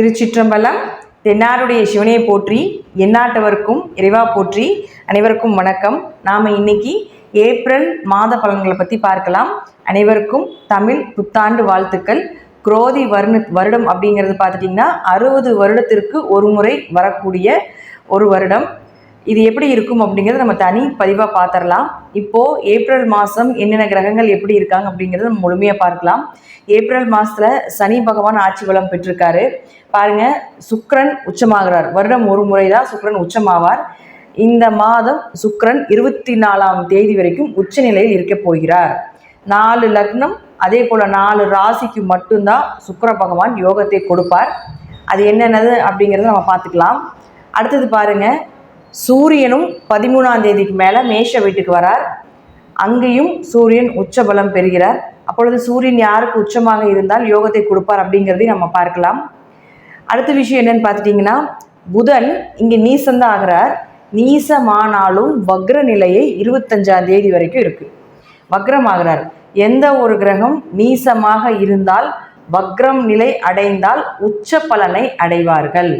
திருச்சிற்றம்பலம் தென்னாருடைய சிவனையை போற்றி எந்நாட்டவருக்கும் இறைவா போற்றி அனைவருக்கும் வணக்கம். நாம் இன்னைக்கு ஏப்ரல் மாத பலன்களை பற்றி பார்க்கலாம். அனைவருக்கும் தமிழ் புத்தாண்டு வாழ்த்துக்கள். குரோதி வருண வருடம் அப்படிங்கிறது பார்த்துட்டிங்கன்னா அறுபது வருடத்திற்கு ஒரு முறை வரக்கூடிய ஒரு வருடம். இது எப்படி இருக்கும் அப்படிங்கிறத நம்ம தனி பதிவாக பார்த்துடலாம். இப்போது ஏப்ரல் மாதம் என்னென்ன கிரகங்கள் எப்படி இருக்காங்க அப்படிங்கிறத நம்ம முழுமையாக பார்க்கலாம். ஏப்ரல் மாதத்தில் சனி பகவான் ஆட்சி பலம் பெற்றிருக்காரு. பாருங்க சுக்ரன் உச்சமாகிறார். வருடம் ஒரு முறை தான் சுக்ரன் உச்சமாவார். இந்த மாதம் சுக்கிரன் இருபத்தி நாலாம் தேதி வரைக்கும் உச்ச நிலையில் இருக்க போகிறார். நாலு லக்னம் அதே போல் நாலு ராசிக்கு மட்டும்தான் சுக்கர பகவான் யோகத்தை கொடுப்பார். அது என்னென்னது அப்படிங்கிறத நம்ம பார்த்துக்கலாம். அடுத்தது பாருங்கள் சூரியனும் பதிமூணாம் தேதிக்கு மேலே மேஷ வீட்டுக்கு வரார். அங்கேயும் சூரியன் உச்சபலம் பெறுகிறார். அப்பொழுது சூரியன் யாருக்கு உச்சமாக இருந்தால் யோகத்தை கொடுப்பார் அப்படிங்கிறதையும் நம்ம பார்க்கலாம். அடுத்த விஷயம் என்னன்னு பார்த்துட்டிங்கன்னா புதன் இங்கே நீசந்தான் ஆகிறார். நீசமானாலும் வக்ர நிலையை இருபத்தஞ்சாம் தேதி வரைக்கும் இருக்குது வக்ரம் ஆகிறார். எந்த ஒரு கிரகம் நீசமாக இருந்தால் வக்ரம் நிலை அடைந்தால் உச்ச பலனை அடைவார்கள்.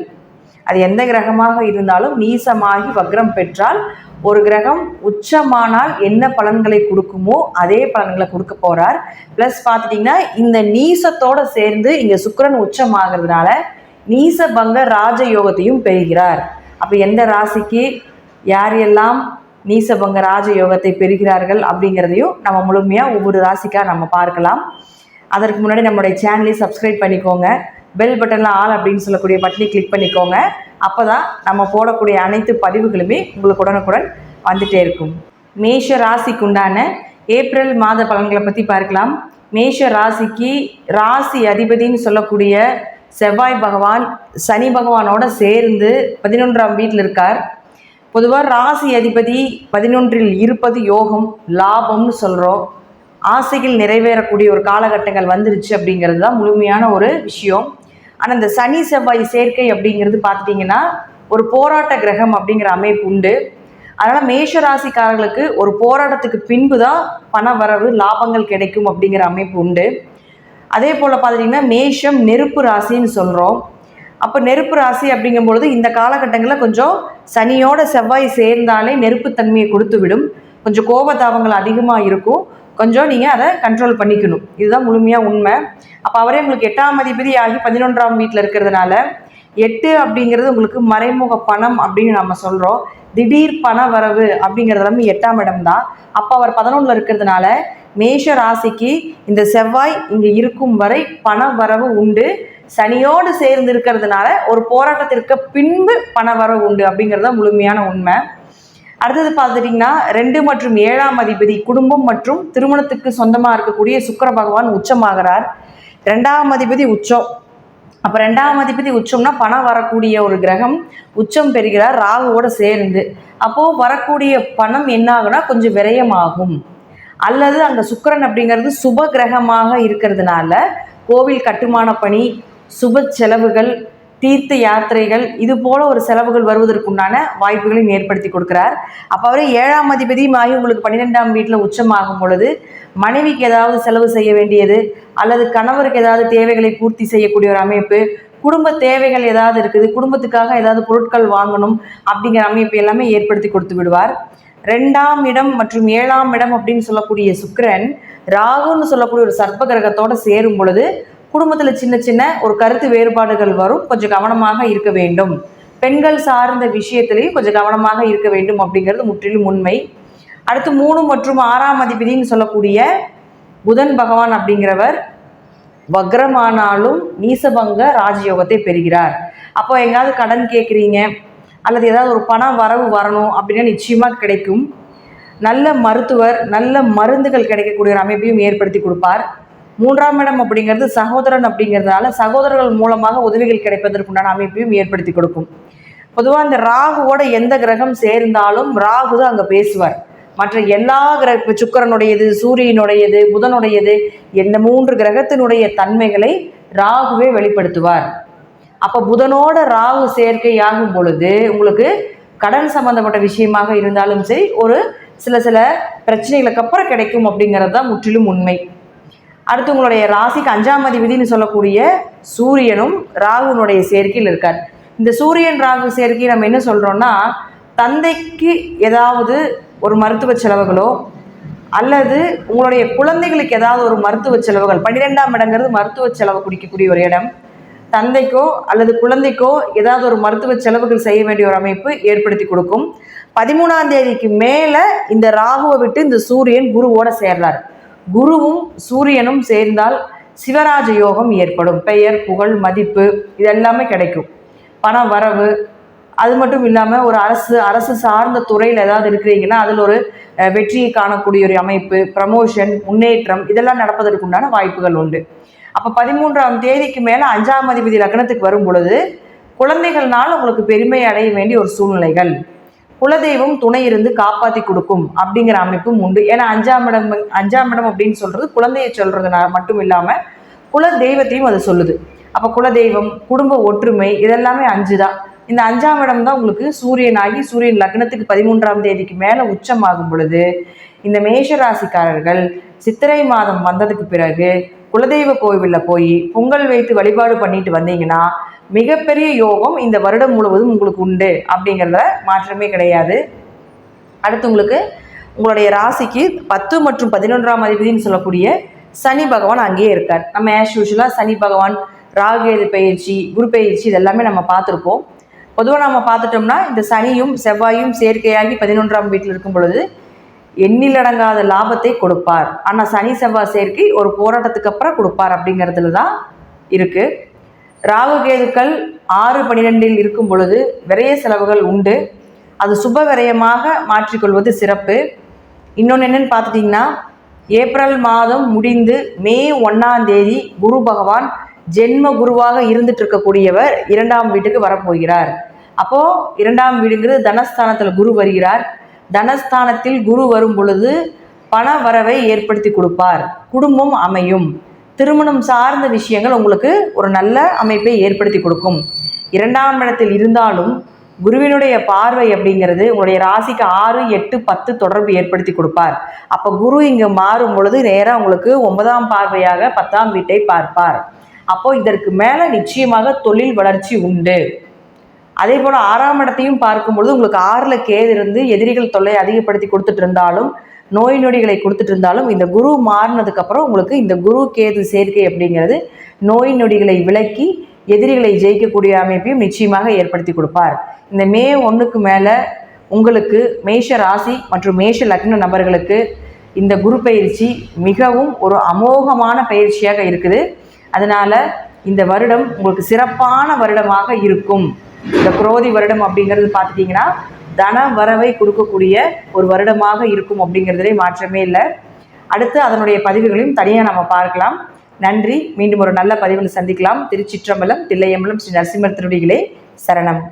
அது எந்த கிரகமாக இருந்தாலும் நீசமாகி வக்ரம் பெற்றால் ஒரு கிரகம் உச்சமானால் என்ன பலன்களை கொடுக்குமோ அதே பலன்களை கொடுக்க போறார். ப்ளஸ் பார்த்துட்டிங்கன்னா இந்த நீசத்தோட சேர்ந்து இங்கே சுக்கரன் உச்சமாகிறதுனால நீசபங்க ராஜயோகத்தையும் பெறுகிறார். அப்போ எந்த ராசிக்கு யார் எல்லாம் நீசபங்க ராஜயோகத்தை பெறுகிறார்கள் அப்படிங்கிறதையும் நம்ம முழுமையாக ஒவ்வொரு ராசிக்காக நம்ம பார்க்கலாம். அதற்கு முன்னாடி நம்மளுடைய சேனலை சப்ஸ்கிரைப் பண்ணிக்கோங்க. பெல் பட்டனில் ஆல் அப்படின்னு சொல்லக்கூடிய பட்டனை கிளிக் பண்ணிக்கோங்க. அப்போ தான் நம்ம போடக்கூடிய அனைத்து பதிவுகளுமே உங்களுக்கு உடனுக்குடன் வந்துகிட்டே இருக்கும். மேஷ ராசிக்கு உண்டான ஏப்ரல் மாத பலன்களை பற்றி பார்க்கலாம். மேஷ ராசிக்கு ராசி அதிபதின்னு சொல்லக்கூடிய செவ்வாய் பகவான் சனி பகவானோட சேர்ந்து பதினொன்றாம் வீட்டில் இருக்கார். பொதுவாக ராசி அதிபதி பதினொன்றில் இருப்பது யோகம் லாபம்னு சொல்கிறோம் ஆசைகள் நிறைவேறக்கூடிய ஒரு காலகட்டங்கள் வந்துருச்சு அப்படிங்கிறது தான் முழுமையான ஒரு விஷயம். ஆனால் இந்த சனி செவ்வாய் சேர்க்கை அப்படிங்கிறது பார்த்துட்டிங்கன்னா ஒரு போராட்ட கிரகம் அப்படிங்கிற அமைப்பு உண்டு. அதனால் மேஷ ராசிக்காரர்களுக்கு ஒரு போராட்டத்துக்கு பின்பு தான் பண வரவு லாபங்கள் கிடைக்கும் அப்படிங்கிற அமைப்பு உண்டு. அதே போல் பார்த்துட்டிங்கன்னா மேஷம் நெருப்பு ராசின்னு சொல்கிறோம் அப்போ நெருப்பு ராசி அப்படிங்கும்பொழுது இந்த காலகட்டங்களில் கொஞ்சம் சனியோட செவ்வாய் சேர்ந்தாலே நெருப்புத்தன்மையை கொடுத்து விடும் கொஞ்சம் கோபதாபங்கள் அதிகமாக இருக்கும். கொஞ்சம் நீங்கள் அதை கண்ட்ரோல் பண்ணிக்கணும். இதுதான் முழுமையாக உண்மை. அப்போ அவரே உங்களுக்கு எட்டாம் அதிபதி ஆகி பதினொன்றாம் வீட்டில் இருக்கிறதுனால எட்டு அப்படிங்கிறது உங்களுக்கு மறைமுக பணம் அப்படின்னு நம்ம சொல்கிறோம் திடீர் பண வரவு அப்படிங்கிறது எல்லாமே எட்டாம் இடம் தான் அப்போ அவர் பதினொன்றில் இருக்கிறதுனால மேஷ ராசிக்கு இந்த செவ்வாய் இங்கே இருக்கும் வரை பண வரவு உண்டு. சனியோடு சேர்ந்து இருக்கிறதுனால ஒரு போராட்டத்திற்கு பின்பு பண வரவு உண்டு அப்படிங்கிறது தான் முழுமையான உண்மை. அடுத்தது பார்த்துட்டிங்கன்னா ரெண்டு மற்றும் ஏழாம் அதிபதி குடும்பம் மற்றும் திருமணத்துக்கு சொந்தமாக இருக்கக்கூடிய சுக்கர பகவான் உச்சமாகிறார். ரெண்டாம் அதிபதி உச்சம். அப்போ ரெண்டாம் அதிபதி உச்சம்னா பணம் வரக்கூடிய ஒரு கிரகம் உச்சம் பெறுகிறார் ராகுவோட சேர்ந்து. அப்போது வரக்கூடிய பணம் என்ன ஆகுனா கொஞ்சம் விரயமாகும். அல்லது அங்கே சுக்கரன் அப்படிங்கிறது சுப கிரகமாக இருக்கிறதுனால கோவில் கட்டுமான பணி சுப செலவுகள் தீர்த்த யாத்திரைகள் இது போல ஒரு செலவுகள் வருவதற்குண்டான வாய்ப்புகளையும் ஏற்படுத்தி கொடுக்கிறார். அப்போ அவரே ஏழாம் அதிபதியுமாகி உங்களுக்கு பன்னிரெண்டாம் வீட்டில் உச்சமாகும் பொழுது மனைவிக்கு ஏதாவது செலவு செய்ய வேண்டியது அல்லது கணவருக்கு ஏதாவது தேவைகளை பூர்த்தி செய்யக்கூடிய ஒரு அமைப்பு குடும்ப தேவைகள் ஏதாவது இருக்குது குடும்பத்துக்காக ஏதாவது பொருட்கள் வாங்கணும் அப்படிங்கிற அமைப்பு எல்லாமே ஏற்படுத்தி கொடுத்து விடுவார். ரெண்டாம் இடம் மற்றும் ஏழாம் இடம் அப்படின்னு சொல்லக்கூடிய சுக்கிரன் ராகுன்னு சொல்லக்கூடிய ஒரு சர்ப்ப கிரகத்தோட சேரும் பொழுது குடும்பத்தில் சின்ன சின்ன ஒரு கருத்து வேறுபாடுகள் வரும். கொஞ்சம் கவனமாக இருக்க வேண்டும். பெண்கள் சார்ந்த விஷயத்திலையும் கொஞ்சம் கவனமாக இருக்க வேண்டும் அப்படிங்கிறது முற்றிலும் உண்மை. அடுத்து மூணு மற்றும் ஆறாம் அதிபதினு சொல்லக்கூடிய புதன் பகவான் அப்படிங்கிறவர் வக்ரமானாலும் நீசபங்க ராஜயோகத்தை பெறுகிறார். அப்போ எங்காவது கடன் கேட்குறீங்க அல்லது ஏதாவது ஒரு பண வரவு வரணும் அப்படின்னா நிச்சயமாக கிடைக்கும். நல்ல மருத்துவர் நல்ல மருந்துகள் கிடைக்கக்கூடிய ஒரு அமைப்பையும் ஏற்படுத்தி கொடுப்பார். மூன்றாம் இடம் அப்படிங்கிறது சகோதரன் அப்படிங்கிறதுனால சகோதரர்கள் மூலமாக உதவிகள் கிடைப்பதற்குண்டான அமைப்பையும் ஏற்படுத்தி கொடுக்கும். பொதுவாக இந்த ராகுவோட எந்த கிரகம் சேர்ந்தாலும் ராகு தான் அங்கே பேசுவார். மற்ற எல்லா கிரக சுக்கரனுடையது சூரியனுடையது புதனுடையது இந்த மூன்று கிரகத்தினுடைய தன்மைகளை ராகுவே வெளிப்படுத்துவார். அப்போ புதனோட ராகு சேர்க்கை ஆகும் பொழுது உங்களுக்கு கடன் சம்பந்தப்பட்ட விஷயமாக இருந்தாலும் சரி ஒரு சில சில பிரச்சனைகளுக்கு அப்புறம் கிடைக்கும் அப்படிங்கிறது தான் முற்றிலும் உண்மை. அடுத்து உங்களுடைய ராசிக்கு அஞ்சாம் அதிபதினு சொல்லக்கூடிய சூரியனும் ராகுனுடைய சேர்க்கையில் இருக்கார். இந்த சூரியன் ராகு சேர்க்கை நம்ம என்ன சொல்கிறோன்னா தந்தைக்கு ஏதாவது ஒரு மருத்துவ செலவுகளோ அல்லது உங்களுடைய குழந்தைகளுக்கு ஏதாவது ஒரு மருத்துவ செலவுகள் பன்னிரெண்டாம் இடங்கிறது மருத்துவ செலவு குடிக்கக்கூடிய ஒரு இடம். தந்தைக்கோ அல்லது குழந்தைக்கோ ஏதாவது ஒரு மருத்துவ செலவுகள் செய்ய வேண்டிய ஒரு அமைப்பு ஏற்படுத்தி கொடுக்கும். பதிமூணாம் தேதிக்கு மேலே இந்த ராகுவை விட்டு இந்த சூரியன் குருவோட சேர்றார். குருவும் சூரியனும் சேர்ந்தால் சிவராஜ யோகம் ஏற்படும். பெயர் புகழ் மதிப்பு இதெல்லாமே கிடைக்கும். பண வரவு அது மட்டும் இல்லாமல் ஒரு அரசு அரசு சார்ந்த துறையில் ஏதாவது இருக்கிறீங்கன்னா அதில் ஒரு வெற்றியை காணக்கூடிய ஒரு அமைப்பு ப்ரமோஷன் முன்னேற்றம் இதெல்லாம் நடப்பதற்கு உண்டான வாய்ப்புகள் உண்டு. அப்போ பதிமூன்றாம் தேதிக்கு மேலே அஞ்சாம் அதிபதி லக்னத்துக்கு வரும் பொழுது குழந்தைகள்னால உங்களுக்கு பெருமை அடைய வேண்டிய ஒரு சூழ்நிலைகள். குலதெய்வம் துணை இருந்து காப்பாற்றி கொடுக்கும் அப்படிங்கிற அமைப்பும் உண்டு. ஏன்னா அஞ்சாம் இடம் அஞ்சாம் இடம் அப்படின்னு சொல்கிறது குழந்தையை சொல்கிறதுனால மட்டும் இல்லாமல் குல தெய்வத்தையும் அது சொல்லுது. அப்போ குலதெய்வம் குடும்ப ஒற்றுமை இதெல்லாமே அஞ்சு தான் இந்த அஞ்சாம் இடம் தான் உங்களுக்கு சூரியனாகி சூரியன் லக்னத்துக்கு பதிமூன்றாம் தேதிக்கு மேலே உச்சமாகும் பொழுது இந்த மேஷ ராசிக்காரர்கள் சித்திரை மாதம் வந்ததுக்கு பிறகு குலதெய்வ கோவிலில் போய் பொங்கல் வைத்து வழிபாடு பண்ணிட்டு வந்தீங்கன்னா மிகப்பெரிய யோகம் இந்த வருடம் முழுவதும் உங்களுக்கு உண்டு. அப்படிங்கிறத மாற்றமே கிடையாது. அடுத்து உங்களுக்கு உங்களுடைய ராசிக்கு பத்து மற்றும் பதினொன்றாம் அதிபதினு சொல்லக்கூடிய சனி பகவான் அங்கேயே இருக்கார். நம்ம ஆஸ் யூஷுவலாக சனி பகவான் ராகேது பயிற்சி குரு பயிற்சி இதெல்லாமே நம்ம பார்த்துருப்போம். பொதுவாக நம்ம பார்த்துட்டோம்னா இந்த சனியும் செவ்வாயும் செயற்கையாகி பதினொன்றாம் வீட்டில் இருக்கும் பொழுது எண்ணிலடங்காத லாபத்தை கொடுப்பார். ஆனால் சனி செவ்வாய் சேர்க்கை ஒரு போராட்டத்துக்கு அப்புறம் கொடுப்பார் அப்படிங்கிறதுல தான் இருக்குது ராகு கேதுக்கள் ஆறு பன்னிரெண்டில் இருக்கும் பொழுது விரைய செலவுகள் உண்டு. அது சுப விரயமாக மாற்றிக்கொள்வது சிறப்பு. இன்னொன்று என்னன்னு பார்த்துட்டிங்கன்னா ஏப்ரல் மாதம் முடிந்து மே ஒன்றாம் தேதி குரு பகவான் ஜென்ம குருவாக இருந்துட்டு இருக்கக்கூடியவர் இரண்டாம் வீட்டுக்கு வரப்போகிறார். அப்போது இரண்டாம் வீடுங்கிறது தனஸ்தானத்தில் குரு வருகிறார். தனஸ்தானத்தில் குரு வரும் பொழுது பண வரவை ஏற்படுத்தி கொடுப்பார். குடும்பம் அமையும். திருமணம் சார்ந்த விஷயங்கள் உங்களுக்கு ஒரு நல்ல அமைப்பை ஏற்படுத்தி கொடுக்கும். இரண்டாம் இடத்தில் இருந்தாலும் குருவினுடைய பார்வை அப்படிங்கிறது உங்களுடைய ராசிக்கு ஆறு எட்டு பத்து தொடர்பு ஏற்படுத்தி கொடுப்பார். அப்போ குரு இங்கே மாறும் பொழுது நேராக உங்களுக்கு ஒன்பதாம் பார்வையாக பத்தாம் வீட்டை பார்ப்பார். அப்போ இதற்கு மேலே நிச்சயமாக தொழில் வளர்ச்சி உண்டு. அதே போல் ஆறாம் இடத்தையும் பார்க்கும்பொழுது உங்களுக்கு ஆறில் கேது இருந்து எதிரிகள் தொல்லை அதிகப்படுத்தி கொடுத்துட்டு இருந்தாலும் நோய் நொடிகளை கொடுத்துட்டு இருந்தாலும் இந்த குரு மாறினதுக்கப்புறம் உங்களுக்கு இந்த குரு கேது சேர்க்கை அப்படிங்கிறது நோய் நொடிகளை விலக்கி எதிரிகளை ஜெயிக்கக்கூடிய அமைப்பையும் நிச்சயமாக ஏற்படுத்தி கொடுப்பார். இந்த மே ஒன்றுக்கு மேலே உங்களுக்கு மேஷ ராசி மற்றும் மேஷ லக்ன நபர்களுக்கு இந்த குரு பயிற்சி மிகவும் ஒரு அமோகமான பயிற்சியாக இருக்குது. அதனால் இந்த வருடம் உங்களுக்கு சிறப்பான வருடமாக இருக்கும். இந்த குரோதி வருடம் அப்படிங்கிறது பார்த்துட்டிங்கன்னா தன வரவை கொடுக்கக்கூடிய ஒரு வருடமாக இருக்கும் அப்படிங்கிறதுலே மாற்றமே இல்லை. அடுத்து அதனுடைய பதிவுகளையும் தனியாக நம்ம பார்க்கலாம். நன்றி. மீண்டும் ஒரு நல்ல பதிவில் சந்திக்கலாம். திருச்சிற்றம்பலம் தில்லையம்பலம் ஸ்ரீ நரசிம்மர் திருடிகளே சரணம்.